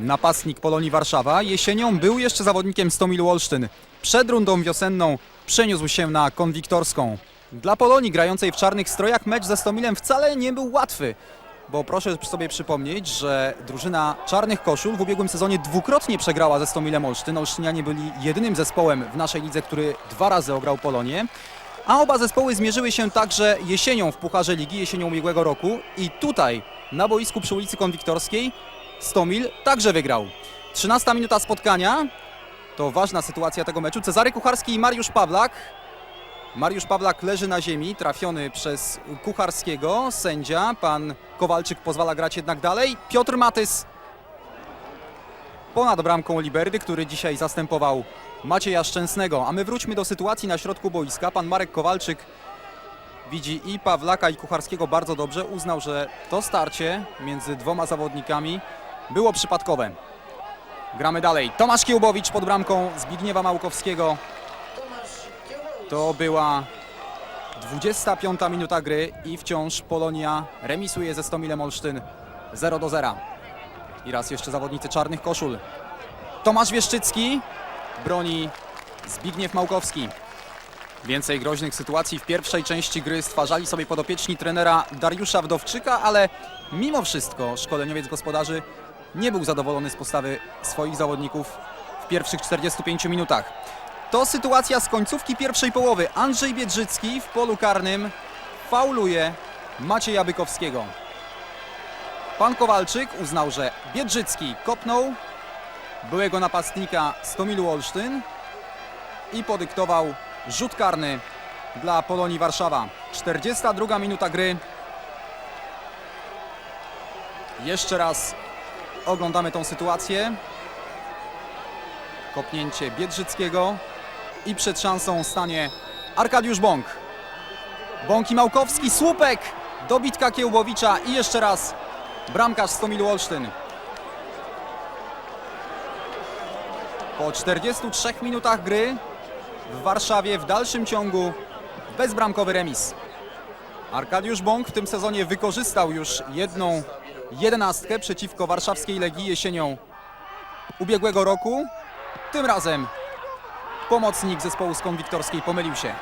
napastnik Polonii Warszawa. Jesienią był jeszcze zawodnikiem Stomilu Olsztyn. Przed rundą wiosenną przeniósł się na konwiktorską. Dla Polonii grającej w czarnych strojach mecz ze Stomilem wcale nie był łatwy. Bo proszę sobie przypomnieć, że drużyna Czarnych Koszul w ubiegłym sezonie dwukrotnie przegrała ze Stomilem Olsztyn. Olsztynianie byli jedynym zespołem w naszej lidze, który dwa razy ograł Polonię. A oba zespoły zmierzyły się także jesienią w Pucharze Ligi, jesienią ubiegłego roku. I tutaj, na boisku przy ulicy Konwiktorskiej, Stomil także wygrał. 13 minuta spotkania. To ważna sytuacja tego meczu. Cezary Kucharski i Mariusz Pawlak. Mariusz Pawlak leży na ziemi, trafiony przez Kucharskiego. Sędzia, pan Kowalczyk pozwala grać jednak dalej. Piotr Matys ponad bramką Liberdy, który dzisiaj zastępował Macieja Szczęsnego. A my wróćmy do sytuacji na środku boiska. Pan Marek Kowalczyk widzi i Pawlaka i Kucharskiego bardzo dobrze. Uznał, że to starcie między dwoma zawodnikami było przypadkowe. Gramy dalej. Tomasz Kiełbowicz pod bramką Zbigniewa Małkowskiego. To była 25 minuta gry i wciąż Polonia remisuje ze Stomilem Olsztyn 0 do 0. I raz jeszcze zawodnicy czarnych koszul. Tomasz Wieszczycki broni Zbigniew Małkowski. Więcej groźnych sytuacji w pierwszej części gry stwarzali sobie podopieczni trenera Dariusza Wdowczyka, ale mimo wszystko szkoleniowiec gospodarzy nie był zadowolony z postawy swoich zawodników w pierwszych 45 minutach. To sytuacja z końcówki pierwszej połowy. Andrzej Biedrzycki w polu karnym fauluje Macieja Bykowskiego. Pan Kowalczyk uznał, że Biedrzycki kopnął byłego napastnika Stomilu Olsztyn i podyktował rzut karny dla Polonii Warszawa. 42 minuta gry. Jeszcze raz oglądamy tą sytuację. Kopnięcie Biedrzyckiego i przed szansą stanie Arkadiusz Bąk. Bąk i Małkowski, słupek, dobitka Kiełbowicza i jeszcze raz bramkarz Stomilu Olsztyn. Po 43 minutach gry w Warszawie w dalszym ciągu bezbramkowy remis. Arkadiusz Bąk w tym sezonie wykorzystał już jedną jedenastkę przeciwko warszawskiej Legii jesienią ubiegłego roku. Tym razem pomocnik zespołu z Konwiktorskiej pomylił się.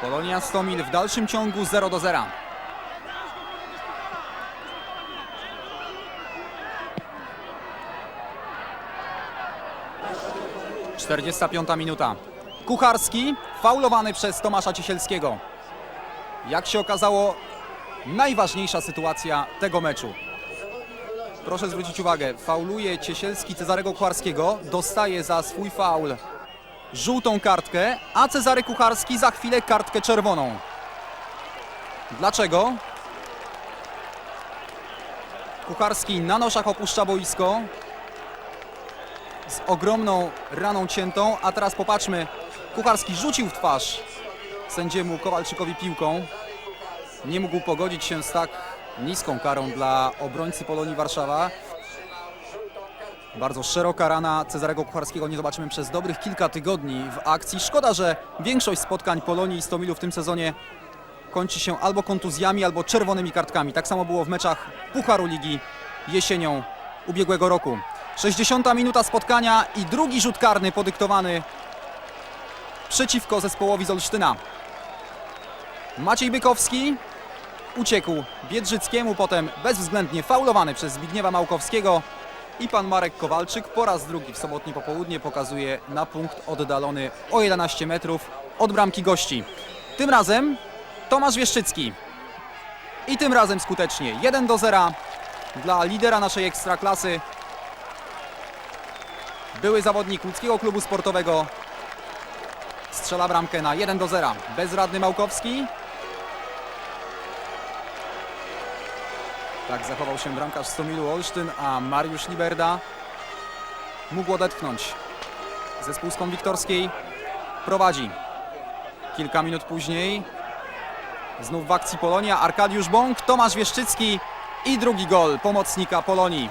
Polonia Stomil w dalszym ciągu 0 do 0. Czterdziesta piąta minuta. Kucharski faulowany przez Tomasza Ciesielskiego. Jak się okazało, najważniejsza sytuacja tego meczu. Proszę zwrócić uwagę, fauluje Ciesielski Cezarego Kucharskiego, dostaje za swój faul żółtą kartkę, a Cezary Kucharski za chwilę kartkę czerwoną. Dlaczego? Kucharski na noszach opuszcza boisko z ogromną raną ciętą, a teraz popatrzmy, Kucharski rzucił w twarz sędziemu Kowalczykowi piłką. Nie mógł pogodzić się z tak niską karą dla obrońcy Polonii Warszawa. Bardzo szeroka rana Cezarego Kucharskiego nie zobaczymy przez dobrych kilka tygodni w akcji. Szkoda, że większość spotkań Polonii i Stomilu w tym sezonie kończy się albo kontuzjami, albo czerwonymi kartkami. Tak samo było w meczach Pucharu Ligi jesienią ubiegłego roku. 60 minuta spotkania i drugi rzut karny podyktowany przeciwko zespołowi z Olsztyna. Maciej Bykowski uciekł Biedrzyckiemu, potem bezwzględnie faulowany przez Zbigniewa Małkowskiego. I pan Marek Kowalczyk po raz drugi w sobotnie popołudnie pokazuje na punkt oddalony o 11 metrów od bramki gości. Tym razem Tomasz Wieszczycki. I tym razem skutecznie 1 do 0 dla lidera naszej ekstraklasy. Były zawodnik łódzkiego klubu sportowego. Strzela bramkę na 1 do 0. Bezradny Małkowski Tak zachował się bramkarz Stomilu Olsztyn, a Mariusz Liberda mógł odetchnąć. Zespół z Konwiktorskiej prowadzi. Kilka minut później znów w akcji Polonia Arkadiusz Bąk, Tomasz Wieszczycki i drugi gol pomocnika Polonii.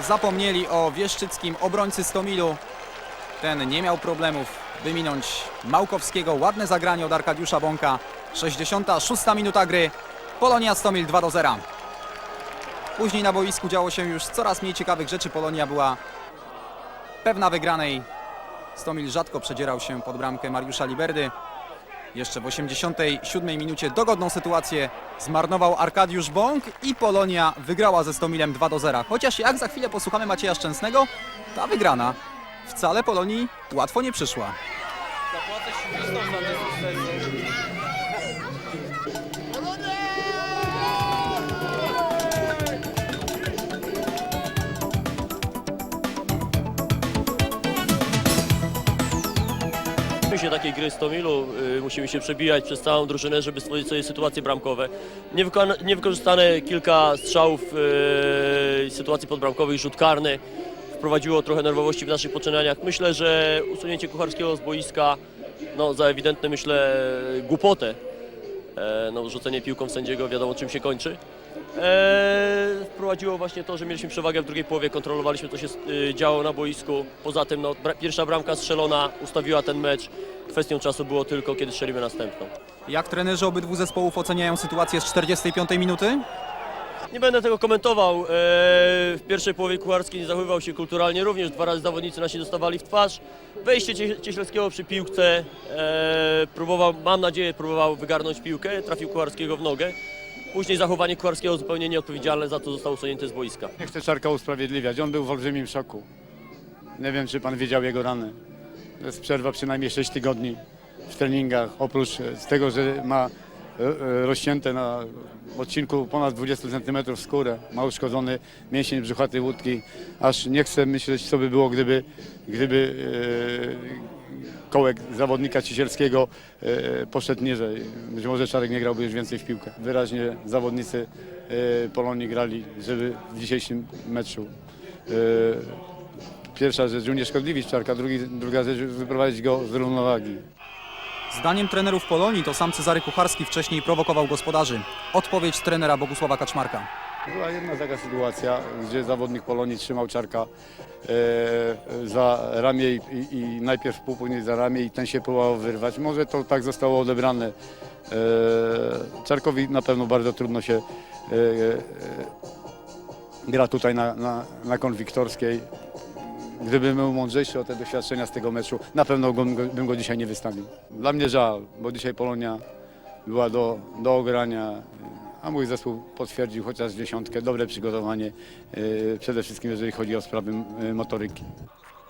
Zapomnieli o Wieszczyckim obrońcy Stomilu. Ten nie miał problemów, by minąć Małkowskiego. Ładne zagranie od Arkadiusza Bąka. 66 minuta gry Polonia Stomil 2 do 0. Później na boisku działo się już coraz mniej ciekawych rzeczy. Polonia była pewna wygranej. Stomil rzadko przedzierał się pod bramkę Mariusza Liberdy. Jeszcze w 87 minucie dogodną sytuację zmarnował Arkadiusz Bąk i Polonia wygrała ze Stomilem 2 do 0. Chociaż jak za chwilę posłuchamy Macieja Szczęsnego, ta wygrana wcale Polonii łatwo nie przyszła. Boimy się takiej gry z Tomilu, y, musimy się przebijać przez całą drużynę, żeby stworzyć sobie sytuacje bramkowe. Niewyko- Niewykorzystane kilka strzałów, y, sytuacji podbramkowych, rzut karny wprowadziło trochę nerwowości w naszych poczynaniach. Myślę, że usunięcie Kucharskiego z boiska no, za ewidentne, myślę, głupotę. E, no, rzucenie piłką w sędziego wiadomo czym się kończy. E, wprowadziło właśnie to, że mieliśmy przewagę w drugiej połowie, kontrolowaliśmy co się y, działo na boisku. Poza tym no, bra- pierwsza bramka strzelona ustawiła ten mecz. Kwestią czasu było tylko, kiedy strzelimy następną. Jak trenerzy obydwu zespołów oceniają sytuację z 45 minuty? Nie będę tego komentował. E, w pierwszej połowie Kucharski nie zachowywał się kulturalnie również. Dwa razy zawodnicy nasi dostawali w twarz. Wejście Cie- Cieślewskiego przy piłce. E, próbował, mam nadzieję, próbował wygarnąć piłkę. Trafił Kucharskiego w nogę. Później zachowanie Kucharskiego zupełnie nieodpowiedzialne, za to został usunięty z boiska. Nie chcę Czarka usprawiedliwiać, on był w olbrzymim szoku. Nie wiem, czy pan wiedział jego rany. Jest przerwa przynajmniej 6 tygodni w treningach, oprócz e, z tego, że ma e, e, rozcięte na odcinku ponad 20 cm skórę, ma uszkodzony mięsień brzuchaty łódki, aż nie chcę myśleć, co by było, gdyby, gdyby kołek zawodnika Cisielskiego poszedł niżej. Być może Czarek nie grałby już więcej w piłkę. Wyraźnie zawodnicy Polonii grali, żeby w dzisiejszym meczu pierwsza rzecz unieszkodliwić Czarka, drugi, druga rzecz wyprowadzić go z równowagi. Zdaniem trenerów Polonii to sam Cezary Kucharski wcześniej prowokował gospodarzy. Odpowiedź trenera Bogusława Kaczmarka. Była jedna taka sytuacja, gdzie zawodnik Polonii trzymał Czarka e, za ramię i, i, i najpierw pół, później za ramię i ten się próbował wyrwać. Może to tak zostało odebrane. E, Czarkowi na pewno bardzo trudno się e, e, gra tutaj na, na, na konwiktorskiej. Gdybym był mądrzejszy o te doświadczenia z tego meczu, na pewno go, bym go dzisiaj nie wystawił. Dla mnie żal, bo dzisiaj Polonia była do, do ogrania, a mój zespół potwierdził chociaż dziesiątkę, dobre przygotowanie, yy, przede wszystkim jeżeli chodzi o sprawy yy, motoryki.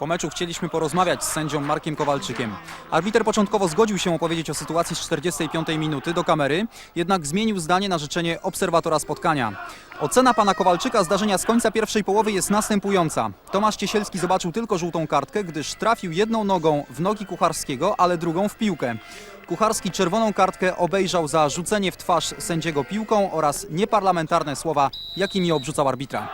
Po meczu chcieliśmy porozmawiać z sędzią Markiem Kowalczykiem. Arbiter początkowo zgodził się opowiedzieć o sytuacji z 45 minuty do kamery, jednak zmienił zdanie na życzenie obserwatora spotkania. Ocena pana Kowalczyka zdarzenia z końca pierwszej połowy jest następująca. Tomasz Ciesielski zobaczył tylko żółtą kartkę, gdyż trafił jedną nogą w nogi Kucharskiego, ale drugą w piłkę. Kucharski czerwoną kartkę obejrzał za rzucenie w twarz sędziego piłką oraz nieparlamentarne słowa, jakimi obrzucał arbitra.